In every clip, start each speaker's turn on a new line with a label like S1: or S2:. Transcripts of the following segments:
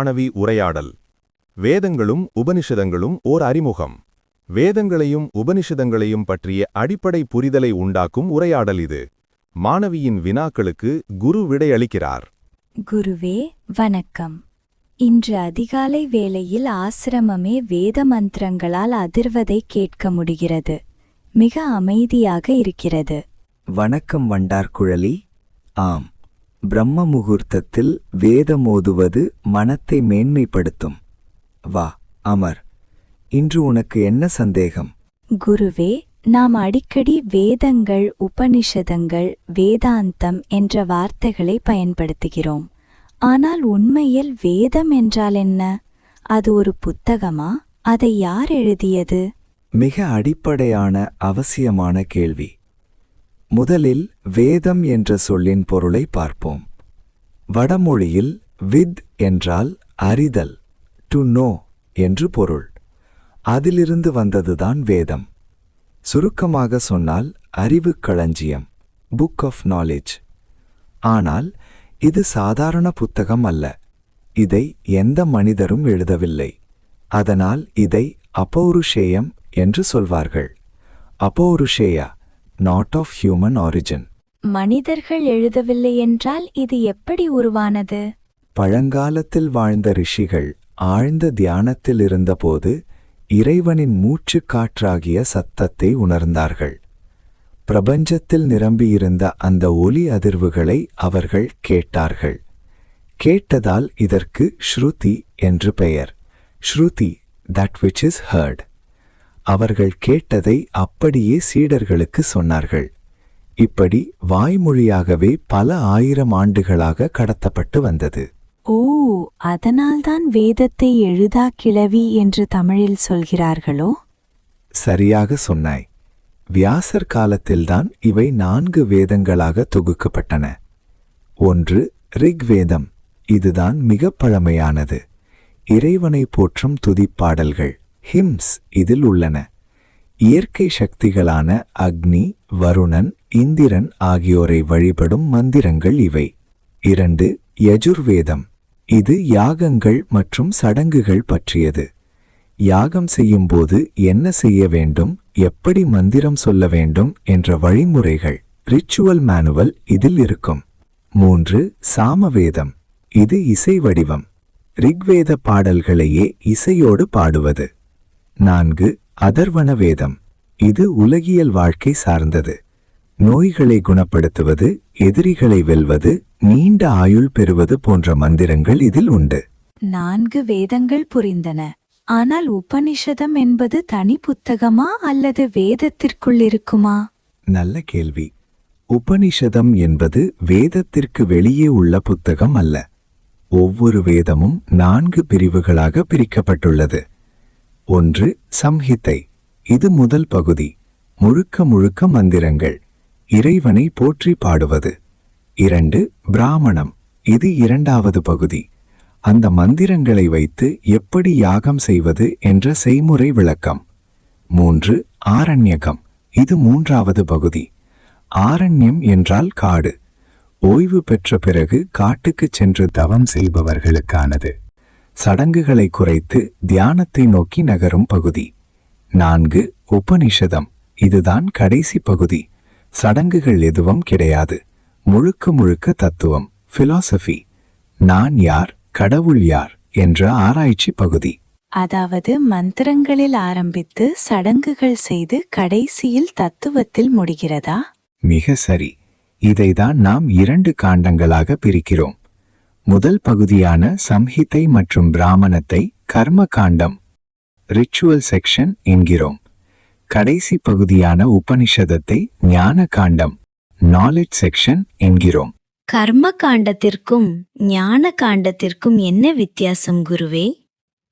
S1: மாணவி உரையாடல். வேதங்களும் உபனிஷதங்களும் ஓர் அறிமுகம். வேதங்களையும் உபனிஷதங்களையும் பற்றிய அடிப்படை புரிதலை உண்டாக்கும் உரையாடல் இது. மாணவியின் வினாக்களுக்கு குரு விடையளிக்கிறார்.
S2: குருவே வணக்கம். இன்று அதிகாலை வேளையில் ஆசிரமமே வேத மந்திரங்களால் அதிர்வதை கேட்க முடிகிறது. மிக அமைதியாக இருக்கிறது.
S3: வணக்கம் வண்டார்குழலி. ஆம். பிரம்ம முகூர்த்தத்தில் வேதம் ஓதுவது மனத்தை மேன்மைப்படுத்தும். வா அமர். இன்று உனக்கு என்ன சந்தேகம்?
S2: குருவே நாம் அடிக்கடி வேதங்கள் உபனிஷதங்கள் வேதாந்தம் என்ற வார்த்தைகளை பயன்படுத்துகிறோம். ஆனால் உண்மையில் வேதம் என்றால் என்ன? அது ஒரு புத்தகமா? அதை யார் எழுதியது?
S3: மிக அடிப்படையான அவசியமான கேள்வி. முதலில் வேதம் என்ற சொல்லின் பொருளை பார்ப்போம். வடமொழியில் வித் என்றால் அறிதல் டு நோ என்று பொருள். அதிலிருந்து வந்ததுதான் வேதம். சுருக்கமாக சொன்னால் அறிவுக் களஞ்சியம் புக் ஆஃப் நாலேஜ் ஆனால் இது சாதாரண புத்தகம் அல்ல. இதை எந்த மனிதரும் எழுதவில்லை. அதனால் இதை அப்பௌருஷேயம் என்று சொல்வார்கள். அப்பௌருஷேயா நாட் ஆஃப் ஹியூமன் ஆரிஜின்
S2: மனிதர்கள் எழுதவில்லை என்றால் இது எப்படி உருவானது?
S3: பழங்காலத்தில் வாழ்ந்த ரிஷிகள் ஆழ்ந்த தியானத்தில் இருந்தபோது இறைவனின் மூச்சுக் காற்றாகிய சத்தத்தை உணர்ந்தார்கள். பிரபஞ்சத்தில் நிரம்பியிருந்த அந்த ஒலி அதிர்வுகளை அவர்கள் கேட்டார்கள். கேட்டதால் இதற்கு ஸ்ருதி என்று பெயர். ஸ்ருதி தட் which இஸ் heard. அவர்கள் கேட்டதை அப்படியே சீடர்களுக்கு சொன்னார்கள். இப்படி வாய்மொழியாகவே பல ஆயிரம் ஆண்டுகளாக கடத்தப்பட்டு வந்தது.
S2: ஓ அதனால்தான் வேதத்தை எழுதா கிழவி என்று தமிழில் சொல்கிறார்களோ?
S3: சரியாக சொன்னாய். வியாசர் காலத்தில்தான் இவை நான்கு வேதங்களாக தொகுக்கப்பட்டன. ஒன்று ரிக்வேதம். இதுதான் மிக பழமையானது. இறைவனை போற்றும் துதிப்பாடல்கள். ஹிம்ஸ் இதில் உள்ளன. இயற்கை சக்திகளான அக்னி வருணன் இந்திரன் ஆகியோரை வழிபடும் மந்திரங்கள் இவை. இரண்டு யஜுர்வேதம். இது யாகங்கள் மற்றும் சடங்குகள் பற்றியது. யாகம் செய்யும்போது என்ன செய்ய வேண்டும் எப்படி மந்திரம் சொல்ல வேண்டும் என்ற வழிமுறைகள் ரிச்சுவல் மேனுவல் இதில் இருக்கும். மூன்று சாமவேதம். இது இசை வடிவம். ரிக்வேத பாடல்களையே இசையோடு பாடுவது. நான்கு அதர்வன வேதம். இது உலகியல் வாழ்க்கை சார்ந்தது. நோய்களை குணப்படுத்துவது எதிரிகளை வெல்வது நீண்ட ஆயுள் பெறுவது போன்ற மந்திரங்கள் இதில் உண்டு.
S2: நான்கு வேதங்கள் புரிந்தன. ஆனால் உபனிஷதம் என்பது தனி புத்தகமா அல்லது வேதத்திற்குள் இருக்குமா
S3: நல்ல கேள்வி. உபனிஷதம் என்பது வேதத்திற்கு வெளியே உள்ள புத்தகம் அல்ல. ஒவ்வொரு வேதமும் நான்கு பிரிவுகளாக பிரிக்கப்பட்டுள்ளது. ஒன்று சம்ஹிதை இது முதல் பகுதி. முழுக்க முழுக்க மந்திரங்கள். இறைவனை போற்றி பாடுவது. இரண்டு பிராமணம். இது இரண்டாவது பகுதி. அந்த மந்திரங்களை வைத்து எப்படி யாகம் செய்வது என்ற செய்முறை விளக்கம். மூன்று ஆரண்யகம். இது மூன்றாவது பகுதி. ஆரண்யம் என்றால் காடு. ஓய்வு பெற்ற பிறகு காட்டுக்கு சென்று தவம் செய்பவர்களுக்கானது. சடங்குகளை குறைத்து தியானத்தை நோக்கி நகரும் பகுதி. நான்கு உபனிஷதம். இதுதான் கடைசி பகுதி. சடங்குகள் எதுவும் கிடையாது. முழுக்க முழுக்க தத்துவம் பிலாசபி நான் யார் கடவுள் யார் என்ற ஆராய்ச்சி பகுதி.
S2: அதாவது மந்திரங்களில் ஆரம்பித்து சடங்குகள் செய்து கடைசியில் தத்துவத்தில் முடிகிறதா?
S3: மிக சரி. இதைதான் நாம் இரண்டு காண்டங்களாக பிரிக்கிறோம். முதல் பகுதியான சம்ஹிதை மற்றும் பிராமணத்தை கர்ம காண்டம் ரிச்சுவல் செக்ஷன் என்கிறோம். கடைசி பகுதியான உபனிஷதத்தை ஞான காண்டம் நாலேஜ் செக்ஷன் என்கிறோம்.
S4: கர்ம காண்டத்திற்கும் ஞான காண்டத்திற்கும் என்ன வித்தியாசம் குருவே?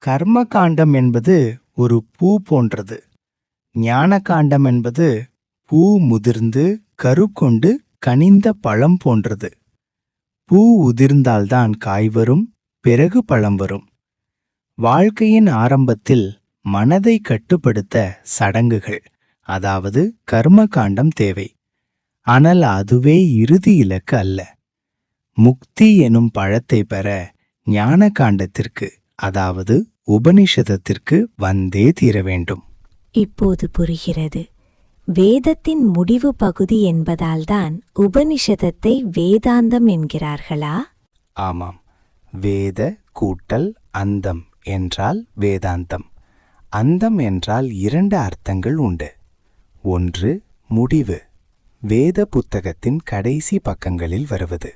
S5: கர்ம காண்டம் என்பது ஒரு பூ போன்றது. ஞான காண்டம் என்பது பூ முதிர்ந்து கரு கொண்டு கனிந்த பழம் போன்றது. பூ உதிர்ந்தால்தான் காய் வரும் பிறகு பழம் வரும். வாழ்க்கையின் ஆரம்பத்தில் மனதை கட்டுப்படுத்த சடங்குகள் அதாவது கர்ம காண்டம் தேவை. ஆனால் அதுவே இறுதி இலக்கு அல்ல. முக்தி எனும் பழத்தை பெற
S3: ஞான காண்டத்திற்கு அதாவது உபனிஷதத்திற்கு வந்தே தீர வேண்டும்.
S4: இப்போது புரிகிறது. வேதத்தின் முடிவு பகுதி என்பதால்தான் உபனிஷதத்தை வேதாந்தம் என்கிறார்களா?
S3: ஆமாம். வேத கூட்டல் அந்தம் என்றால் வேதாந்தம். அந்தம் என்றால் இரண்டு அர்த்தங்கள் உண்டு. ஒன்று முடிவு. வேத புத்தகத்தின் கடைசி பக்கங்களில் வருவது.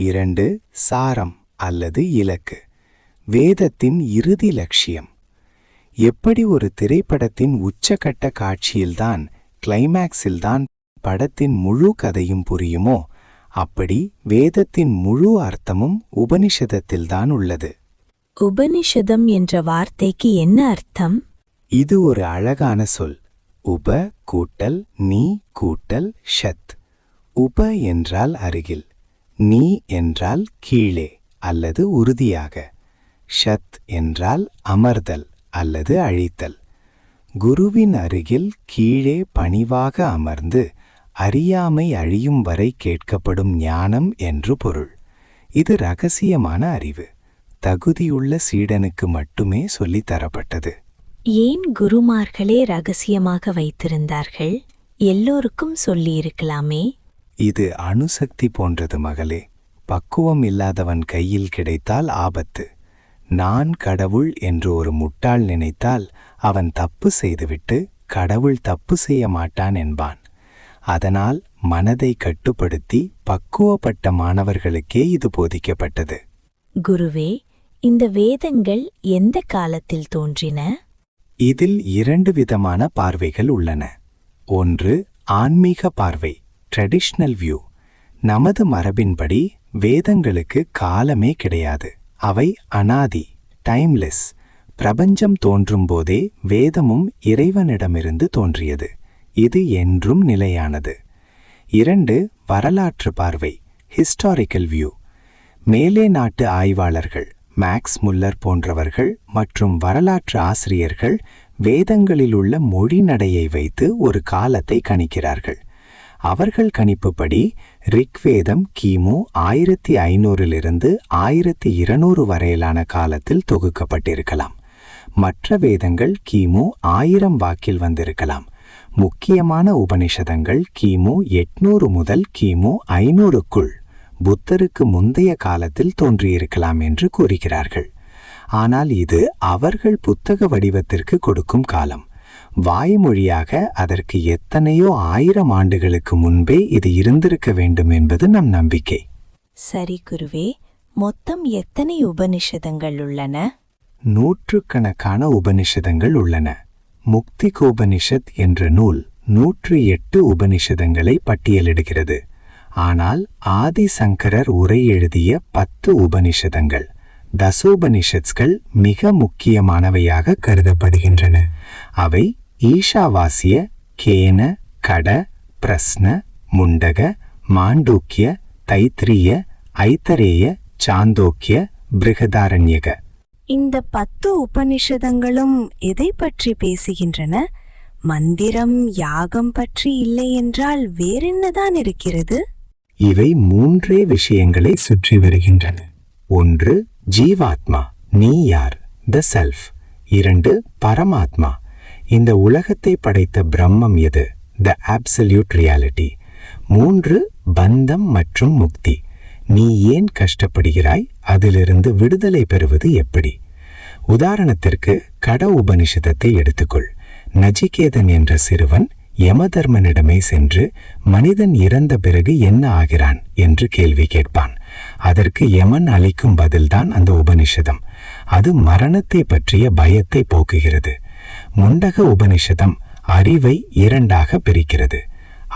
S3: இரண்டு சாரம் அல்லது இலக்கு. வேதத்தின் இறுதி லட்சியம். எப்படி ஒரு திரைப்படத்தின் உச்சகட்ட காட்சியில்தான் கிளைமேக்ஸில்தான் படத்தின் முழு கதையும் புரியுமோ? அப்படி வேதத்தின் முழு அர்த்தமும் உபனிஷதத்தில்தான் உள்ளது.
S4: உபனிஷதம் என்ற வார்த்தைக்கு என்ன அர்த்தம்?
S3: இது ஒரு அழகான சொல். உப கூட்டல் நீ கூட்டல் ஷத். உப என்றால் அருகில். நீ என்றால் கீழே அல்லது உறுதியாக. ஷத் என்றால் அமர்தல் அல்லது அழித்தல். குருவின் அருகில் கீழே பணிவாக அமர்ந்து அறியாமை அழியும் வரை கேட்கப்படும் ஞானம் என்று பொருள். இது ரகசியமான அறிவு. தகுதியுள்ள சீடனுக்கு மட்டுமே சொல்லித் தரப்பட்டது.
S4: ஏன் குருமார்களே ரகசியமாக வைத்திருந்தார்கள்? எல்லோருக்கும் சொல்லியிருக்கலாமே.
S3: இது அணுசக்தி போன்றது மகளே. பக்குவம் இல்லாதவன் கையில் கிடைத்தால் ஆபத்து. நான் கடவுள் என்று ஒரு முட்டாள் நினைத்தால் அவன் தப்பு செய்துவிட்டு கடவுள் தப்பு செய்ய மாட்டான் என்பான். அதனால் மனதை கட்டுப்படுத்தி பக்குவப்பட்ட மாணவர்களுக்கே இது போதிக்கப்பட்டது.
S4: குருவே இந்த வேதங்கள் எந்த காலத்தில் தோன்றின?
S3: இதில் இரண்டு விதமான பார்வைகள் உள்ளன. ஒன்று ஆன்மீக பார்வை ட்ரெடிஷ்னல் வியூ நமது மரபின்படி வேதங்களுக்கு காலமே கிடையாது. அவை அனாதி டைம்லெஸ் பிரபஞ்சம் தோன்றும் போதே வேதமும் இறைவனிடமிருந்து தோன்றியது. இது என்றும் நிலையானது. இரண்டு வரலாற்று பார்வை ஹிஸ்டாரிக்கல் வியூ மேலே நாட்டு ஆய்வாளர்கள் மேக்ஸ் முல்லர் போன்றவர்கள் மற்றும் வரலாற்று ஆசிரியர்கள் வேதங்களில் உள்ள மொழி நடையை வைத்து ஒரு காலத்தை கணிக்கிறார்கள். அவர்கள் கணிப்புப்படி ரிக்வேதம் கிமு ஆயிரத்தி ஐநூறிலிருந்து ஆயிரத்தி இருநூறு வரையிலான காலத்தில் தொகுக்கப்பட்டிருக்கலாம். மற்ற வேதங்கள் கிமு ஆயிரம் வாக்கில் வந்திருக்கலாம். முக்கியமான உபனிஷதங்கள் கிமு எட்நூறு முதல் கிமு ஐநூறுக்குள் புத்தருக்கு முந்தைய காலத்தில் தோன்றியிருக்கலாம் என்று கூறுகிறார்கள். ஆனால் இது அவர்கள் புத்தக வடிவத்திற்கு கொடுக்கும் காலம். வாய்மொழியாக அதற்கு எத்தனையோ ஆயிரம் ஆண்டுகளுக்கு முன்பே இது இருந்திருக்க வேண்டும் என்பது நம் நம்பிக்கை.
S4: சரி குருவே மொத்தம் எத்தனை உபனிஷதங்கள் உள்ளன?
S3: நூற்றுக்கணக்கான உபனிஷதங்கள் உள்ளன. முக்திகோபனிஷத் என்ற நூல் நூற்று எட்டு உபனிஷதங்களை பட்டியலிடுகிறது. ஆனால் ஆதி சங்கரர் உரை எழுதிய பத்து உபனிஷதங்கள் தசோபனிஷத்ஸ்கள் மிக முக்கியமானவையாக கருதப்படுகின்றன. அவை ஈஷாவாசிய கேன கட பிரஸ்ன முண்டக மாண்டூக்கிய தைத்திரிய ஐத்தரேய சாந்தோக்கிய பிருகதாரண்யக.
S4: இந்த பத்து உபனிஷதங்களும் எதை பற்றி பேசுகின்றன? மந்திரம் யாகம் பற்றி இல்லை என்றால் வேறென்னதான் இருக்கிறது?
S3: இவை மூன்றே விஷயங்களை சுற்றி வருகின்றன. ஒன்று ஜீவாத்மா நீ யார்? த செல்ஃப் இரண்டு பரமாத்மா. இந்த உலகத்தை படைத்த பிரம்மம் எது? த absolute ரியாலிட்டி மூன்று பந்தம் மற்றும் முக்தி. நீ ஏன் கஷ்டப்படுகிறாய்? அதிலிருந்து விடுதலை பெறுவது எப்படி? உதாரணத்திற்கு கட உபனிஷதத்தை எடுத்துக்கொள். நஜிகேதன் என்ற சிறுவன் யமதர்மனிடமே சென்று மனிதன் இறந்த பிறகு என்ன ஆகிறான் என்று கேள்வி கேட்பான். அதற்கு யமன் அளிக்கும் பதில்தான் அந்த உபனிஷதம். அது மரணத்தை பற்றிய பயத்தை போக்குகிறது. முண்டக உபனிஷதம் அறிவை இரண்டாக பிரிக்கிறது.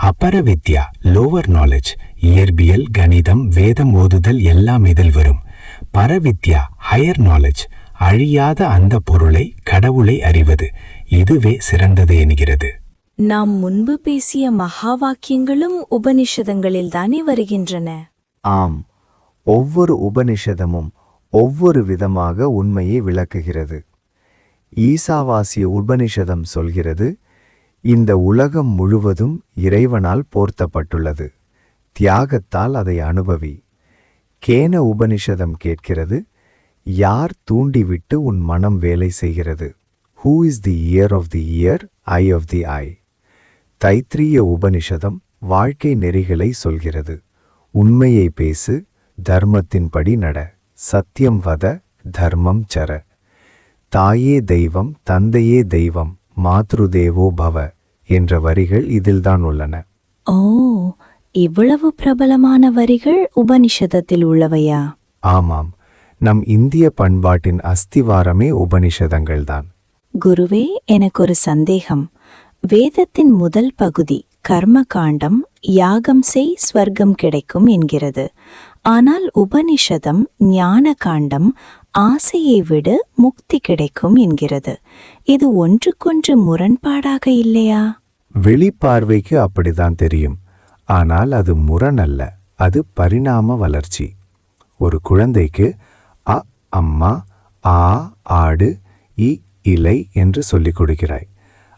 S3: அபர வித்யா லோவர் நாலேஜ் இயற்பியல் கணிதம் வேதம் ஓதுதல் எல்லாம் இதில் வரும். பரவித்யா ஹையர் நாலேஜ் அழியாத அந்த பொருளை கடவுளை அறிவது. இதுவே சிறந்தது என்கிறது.
S4: நாம் முன்பு பேசிய மகா வாக்கியங்களும் உபனிஷதங்களில் தானே வருகின்றன.
S6: ஆம் ஒவ்வொரு உபனிஷதமும் ஒவ்வொரு விதமாக உண்மையை விளக்குகிறது. ஈசாவாசிய உபனிஷதம் சொல்கிறது இந்த உலகம் முழுவதும் இறைவனால் போர்த்தப்பட்டுள்ளது. தியாகத்தால் அதை அனுபவி. கேன உபனிஷதம் கேட்கிறது
S3: யார் தூண்டிவிட்டு உன் மனம் வேலை செய்கிறது? Who is the ear of the ear eye of the eye Taittiriya உபனிஷதம் வாழ்க்கை நெறிகளை சொல்கிறது. உண்மையை பேசு தர்மத்தின்படி நட. சத்தியம் வத தர்மம் சர. தாயே தெய்வம் தந்தையே தெய்வம் மாத்ருதேவோ பவ என்ற வரிகள் இதில்தான் உள்ளன.
S4: ஓ இவ்வளவு பிரபலமான வரிகள் உபனிஷதத்தில் உள்ளவையா?
S3: ஆமாம். நம் இந்திய பண்பாட்டின் அஸ்திவாரமே உபனிஷதங்கள்தான்.
S4: குருவே எனக்கு ஒரு சந்தேகம். வேதத்தின் முதல் பகுதி கர்ம காண்டம் யாகம் செய் ஸ்வர்க்கம் கிடைக்கும் என்கிறது. ஆனால் உபனிஷதம் ஞான காண்டம் ஆசையை விட முக்தி கிடைக்கும் என்கிறது. இது ஒன்றுக்கொன்று முரண்பாடாக இல்லையா?
S3: வெளிப்பார்வைக்கு அப்படிதான் தெரியும். ஆனால் அது முரண் அல்ல அது பரிணாம வளர்ச்சி. ஒரு குழந்தைக்கு அ அம்மா ஆ ஆடு இ இலை என்று சொல்லிக் கொடுக்கிறாய்.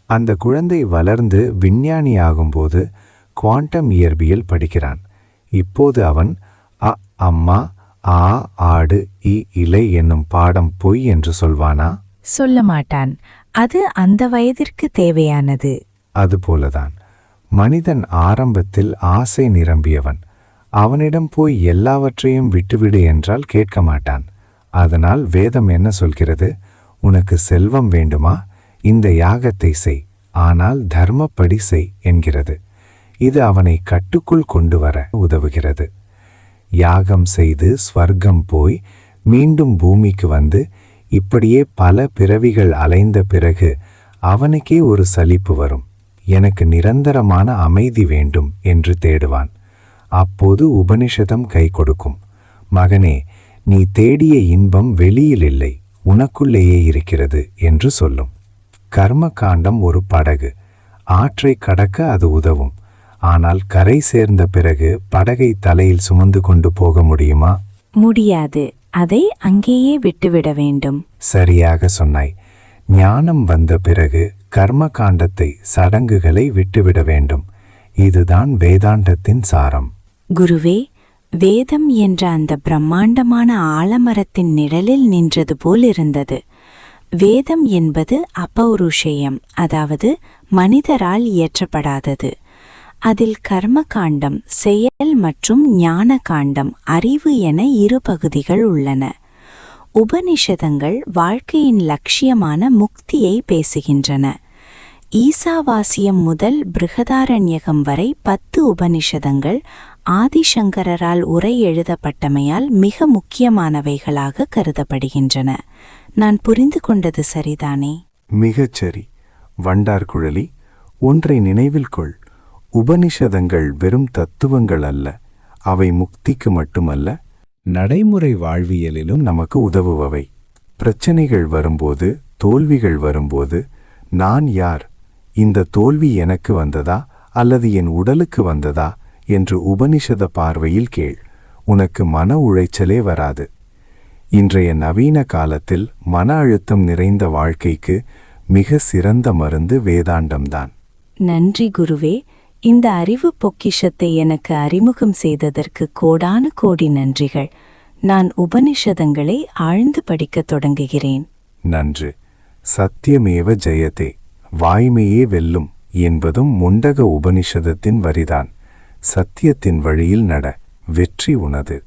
S3: அந்த குழந்தை வளர்ந்து விஞ்ஞானி ஆகும்போது குவாண்டம் இயற்பியல் படிக்கிறான். இப்போது அவன் அ அம்மா ஆ ஆடு இ இலை என்னும் பாடம் பொய் என்று சொல்வானா?
S7: சொல்ல மாட்டான். அது அந்த வயதிற்கு தேவையானது.
S3: அதுபோலதான் மனிதன் ஆரம்பத்தில் ஆசை நிரம்பியவன். அவனிடம் போய் எல்லாவற்றையும் விட்டுவிடு என்றால் கேட்க மாட்டான். அதனால் வேதம் என்ன சொல்கிறது? உனக்கு செல்வம் வேண்டுமா? இந்த யாகத்தை செய். ஆனால் தர்மப்படி செய் என்கிறது. இது அவனை கட்டுக்குள் கொண்டு வர உதவுகிறது. யாகம் செய்து ஸ்வர்க்கம் போய் மீண்டும் பூமிக்கு வந்து இப்படியே பல பிறவிகள் அலைந்த பிறகு அவனுக்கே ஒரு சலிப்பு வரும். எனக்கு நிரந்தரமான அமைதி வேண்டும் என்று தேடுவான். அப்போது உபனிஷதம் கை கொடுக்கும். மகனே நீ தேடிய இன்பம் வெளியில் இல்லை உனக்குள்ளேயே இருக்கிறது என்று சொல்லும். கர்ம காண்டம் ஒரு படகு. ஆற்றை கடக்க அது உதவும். ஆனால் கரை சேர்ந்த பிறகு படகை தலையில் சுமந்து கொண்டு போக முடியுமா?
S4: முடியாது. அதை அங்கேயே விட்டுவிட வேண்டும்.
S3: சரியாக சொன்னாய். ஞானம் வந்த பிறகு கர்ம காண்டத்தை சடங்குகளை விட்டுவிட வேண்டும். இதுதான் வேதாந்தத்தின் சாரம்.
S4: குருவே வேதம் என்ற அந்த பிரம்மாண்டமான ஆலமரத்தின் நிழலில் நின்றது போல் இருந்தது வேதம் என்பது அப்பௌருஷேயம் அதாவது மனிதரால் இயற்றப்படாதது. அதில் கர்ம காண்டம் செயல் மற்றும் ஞான காண்டம் அறிவு என இரு பகுதிகள் உள்ளன. உபனிஷதங்கள் வாழ்க்கையின் லட்சியமான முக்தியை பேசுகின்றன. ஈசாவாசியம் முதல் பிருகதாரண்யகம் வரை பத்து உபனிஷதங்கள் ஆதிசங்கரரால் உரை எழுதப்பட்டமையால் மிக முக்கியமானவைகளாக கருதப்படுகின்றன. நான் புரிந்து கொண்டது சரிதானே?
S3: மிகச் சரி. வண்டார்குழலி ஒன்றை நினைவில் கொள். உபனிஷதங்கள் வெறும் தத்துவங்கள் அல்ல. அவை முக்திக்கு மட்டுமல்ல நடைமுறை வாழ்வியலிலும் நமக்கு உதவுபவை. பிரச்சனைகள் வரும்போது தோல்விகள் வரும்போது நான் யார்? இந்த தோல்வி எனக்கு வந்ததா அல்லது என் உடலுக்கு வந்ததா என்று உபனிஷத பார்வையில் கேள். உனக்கு மன உளைச்சலே வராது. இன்றைய நவீன காலத்தில் மன அழுத்தம் நிறைந்த வாழ்க்கைக்கு மிக சிறந்த மருந்து வேதாண்டம்தான்.
S4: நன்றி குருவே. இந்த அறிவு பொக்கிஷத்தை எனக்கு அறிமுகம் செய்ததற்கு கோடானு கோடி நன்றிகள். நான் உபனிஷதங்களை ஆழ்ந்து படிக்கத் தொடங்குகிறேன்.
S3: நன்று. சத்தியமேவ ஜெயதே. வாய்மையே வெல்லும் என்பதும் முண்டக உபனிஷதத்தின் வரிதான். சத்தியத்தின் வழியில் நட வெற்றி உனது.